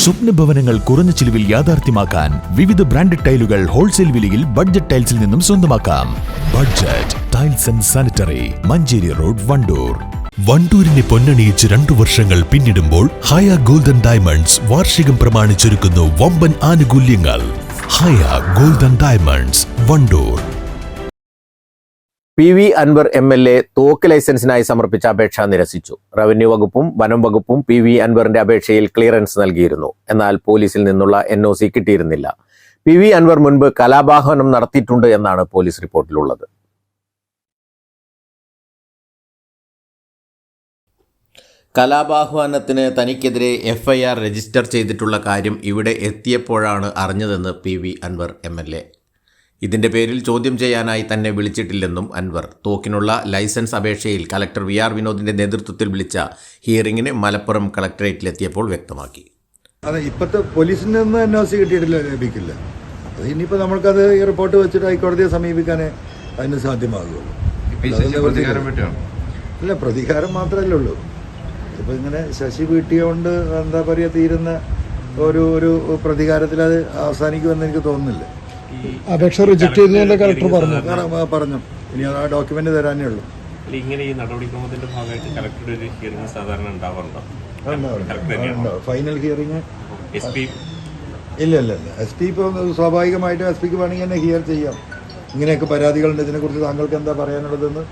സ്വപ്ന ഭവനങ്ങൾ കുറഞ്ഞ ചിലവിൽ യാഥാർത്ഥ്യമാക്കാൻ വിവിധ ബ്രാൻഡഡ് ടൈലുകൾ ഹോൾസെയിൽ വിലയിൽ ബഡ്ജറ്റ് ടൈൽസിൽ നിന്നും സ്വന്തമാക്കാം. Budget tiles and sanitary Manjeri road Wandoor. വണ്ടൂരിനെ പൊന്നണിയിച്ച് രണ്ടു വർഷങ്ങൾ പിന്നിടുമ്പോൾ ഹയ ഗോൾഡൻ ഡയമണ്ട്സ് വാർഷികം പ്രമാണിച്ചൊരുക്കുന്നു വമ്പൻ ആനുകൂല്യങ്ങൾ. Haya golden diamonds Wandoor. P V Anvar M L A തോക്ക് ലൈസൻസിനായി സമർപ്പിച്ച അപേക്ഷ നിരസിച്ചു. റവന്യൂ വകുപ്പും വനം വകുപ്പും പി വി അൻവറിന്റെ അപേക്ഷയിൽ ക്ലിയറൻസ് നൽകിയിരുന്നു. എന്നാൽ പോലീസിൽ നിന്നുള്ള എൻ ഒ സി കിട്ടിയിരുന്നില്ല. പി വി അൻവർ മുൻപ് കലാപാഹനം നടത്തിയിട്ടുണ്ട് എന്നാണ് പോലീസ് റിപ്പോർട്ടിലുള്ളത്. കലാപാഹ്വാനത്തിന് തനിക്കെതിരെ എഫ് ഐ ആർ രജിസ്റ്റർ ചെയ്തിട്ടുള്ള കാര്യം ഇവിടെ എത്തിയപ്പോഴാണ് അറിഞ്ഞതെന്ന് P V Anvar M L A. ഇതിന്റെ പേരിൽ ചോദ്യം ചെയ്യാനായി തന്നെ വിളിച്ചിട്ടില്ലെന്നും അൻവർ. തോക്കിനുള്ള ലൈസൻസ് അപേക്ഷയിൽ കലക്ടർ വി ആർ വിനോദിന്റെ നേതൃത്വത്തിൽ വിളിച്ച ഹിയറിംഗിന് മലപ്പുറം കളക്ടറേറ്റിലെത്തിയപ്പോൾ വ്യക്തമാക്കി. അതെ ഇപ്പോഴത്തെ പോലീസിൽ നിന്ന് എൻ ഒ സി കിട്ടിയിട്ടില്ല ലഭിക്കില്ല. അത് ഇനിയിപ്പോൾ നമ്മൾക്കത് ഈ റിപ്പോർട്ട് വെച്ചിട്ട് ഹൈക്കോടതിയെ സമീപിക്കാനേ അതിന് സാധ്യമാകുള്ളൂ. അല്ല പ്രതികാരം മാത്രമല്ലേ ഉള്ളൂ. ഇപ്പോൾ ഇങ്ങനെ ശശി വീട്ടിയോണ്ട് എന്താ പറയുക തീരുന്ന ഒരു ഒരു പ്രതികാരത്തിൽ അത് അവസാനിക്കുമെന്ന് എനിക്ക് തോന്നുന്നില്ല. അപേക്ഷ റിജക്ട് ചെയ്തതിന്റെ കളക്ടർ പറഞ്ഞു. പറഞ്ഞു. ഇനി അത് ആ ഡോക്യുമെന്റ് തരാനേ ഉള്ളൂ. ഇങ്ങനെ ഈ നടപടിക്രമത്തിന്റെ ഭാഗമായിട്ട് കളക്ടറുടെ ഒരു ഹിയറിംഗ് സാധാരണ ഉണ്ടാവാറുണ്ടോ? ഫൈനൽ ഹിയറിംഗ് എസ് പി ഇല്ല ഇല്ല ഇല്ല. എസ് പി ഇപ്പോൾ സ്വാഭാവികമായിട്ട് എസ് പിക്ക് വേണമെങ്കിൽ തന്നെ ഹിയർ ചെയ്യാം. ഇങ്ങനെയൊക്കെ പരാതികളുണ്ട്. ഇതിനെക്കുറിച്ച് താങ്കൾക്ക് എന്താ പറയാനുള്ളതെന്ന്?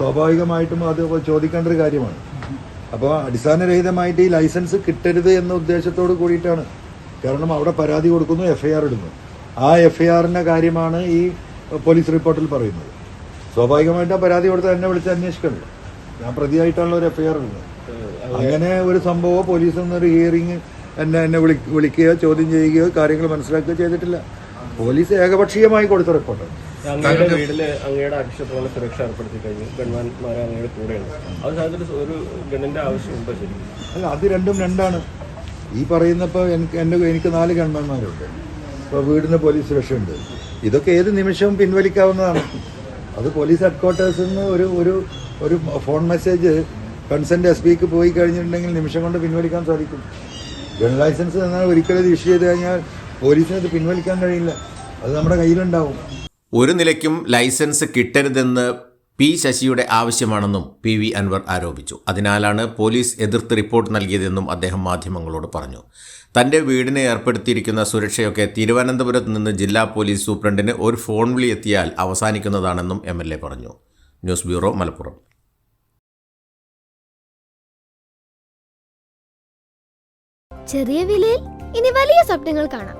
സ്വാഭാവികമായിട്ടും അത് ചോദിക്കേണ്ട ഒരു കാര്യമാണ്. അപ്പോൾ അടിസ്ഥാനരഹിതമായിട്ട് ഈ ലൈസൻസ് കിട്ടരുത് എന്ന ഉദ്ദേശത്തോട് കൂടിയിട്ടാണ്. കാരണം അവിടെ പരാതി കൊടുക്കുന്നു എഫ് ഐ ആർ ഇടുന്നു. ആ എഫ് ഐ ആറിന്റെ കാര്യമാണ് ഈ പോലീസ് റിപ്പോർട്ടിൽ പറയുന്നത്. സ്വാഭാവികമായിട്ട് ആ പരാതി കൊടുത്ത് എന്നെ വിളിച്ച് അന്വേഷിക്കണല്ലോ ഞാൻ പ്രതിയായിട്ടാണല്ലോ ഒരു എഫ് ഐ ആർ ഉള്ളത് അങ്ങനെ ഒരു സംഭവം പോലീസിൽ നിന്നൊരു ഹിയറിംഗ് എന്നെ എന്നെ വിളി വിളിക്കുകയോ ചോദ്യം ചെയ്യുകയോ കാര്യങ്ങൾ മനസ്സിലാക്കുകയോ ചെയ്തിട്ടില്ല. പോലീസ് ഏകപക്ഷീയമായി കൊടുത്ത റിപ്പോർട്ട്. അങ്ങയുടെ വീട്ടിൽ അങ്ങയുടെ അക്ഷരത്തോളം സുരക്ഷ ഏർപ്പെടുത്തി കഴിഞ്ഞു. ഗൺമാൻമാരെ അങ്ങയുടെ കൂടെയാണ്. അത് സാഹചര്യത്തിൽ ഒരു ഗണ്ണിന്റെ ആവശ്യമുണ്ടോ ശരിക്കും. അല്ല അത് രണ്ടും രണ്ടാണ്. ഈ പറയുന്നപ്പോൾ എനിക്ക് എന്റെ എനിക്ക് നാല് ഗവൺമെന്റ്മാരുണ്ട് ഇപ്പോൾ വീടിന് പോലീസ് സുരക്ഷയുണ്ട്. ഇതൊക്കെ ഏത് നിമിഷവും പിൻവലിക്കാവുന്നതാണ്. അത് പോലീസ് ഹെഡ് ക്വാർട്ടേഴ്സിൽ നിന്ന് ഒരു ഒരു ഒരു ഫോൺ മെസ്സേജ് കൺസെന്റ് എസ് പിക്ക് പോയി കഴിഞ്ഞിട്ടുണ്ടെങ്കിൽ നിമിഷം കൊണ്ട് പിൻവലിക്കാൻ സാധിക്കും. ഗൺ ലൈസൻസ് എന്നാൽ ഒരിക്കലും ഇത് ഇഷ്യൂ ചെയ്ത് കഴിഞ്ഞാൽ പോലീസിന് അത് പിൻവലിക്കാൻ കഴിയില്ല. അത് നമ്മുടെ കയ്യിലുണ്ടാവും. ഒരു നിലയ്ക്കും ലൈസൻസ് കിട്ടരുതെന്ന് പി ശശിയുടെ ആവശ്യമാണെന്നും പി വി അൻവർ ആരോപിച്ചു. അതിനാലാണ് പോലീസ് എതിർത്ത് റിപ്പോർട്ട് നൽകിയതെന്നും അദ്ദേഹം മാധ്യമങ്ങളോട് പറഞ്ഞു. തന്റെ വീടിന് ഏർപ്പെടുത്തിയിരിക്കുന്ന സുരക്ഷയൊക്കെ തിരുവനന്തപുരത്ത് നിന്ന് ജില്ലാ പോലീസ് സൂപ്രണ്ടിന് ഒരു ഫോൺ വിളി എത്തിയാൽ അവസാനിക്കുന്നതാണെന്നും എം എൽ എ പറഞ്ഞു. News bureau Malappuram. ചെറിയ വിലയിൽ ഇനി വലിയ സ്വപ്നങ്ങൾ കാണാം.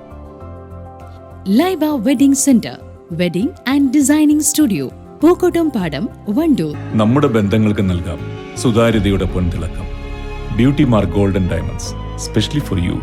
Laiba wedding centre wedding and designing studio Pookkottumpadam Wandoor നമ്മുടെ ബന്ധങ്ങൾക്ക് നൽകാം സുതാര്യതയുടെ പൊൻതിളക്കം. Beauty mark golden diamonds specially for you